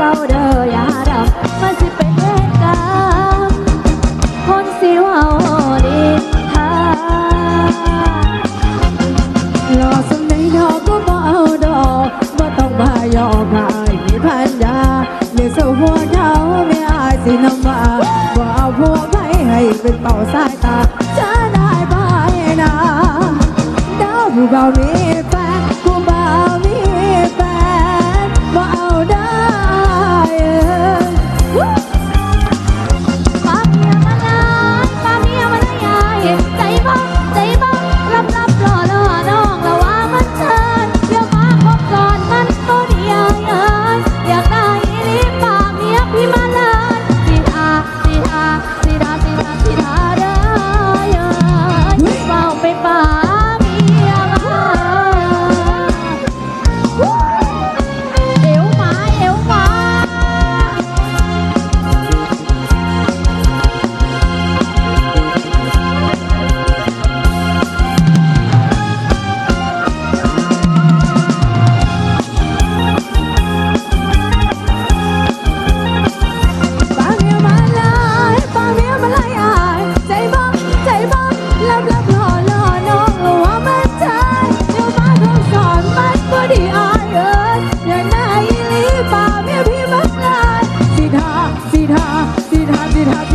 ศราเด้ออย่าดำมันสิเป็นเกรรมคนสิเว่าดีทารอสมันดอกก็บ่เอาดอกบ่ต้องมายอมให้มีพันยาเลี้ยงสหัวเขาไม่อายสินำมาบ่เอาพวกไผให้เป็นเป่าสายตาจะได้ไปนะดาวผู้เบามีแฟนผู้เบามีแฟนบ่เอาดา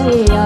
carreira.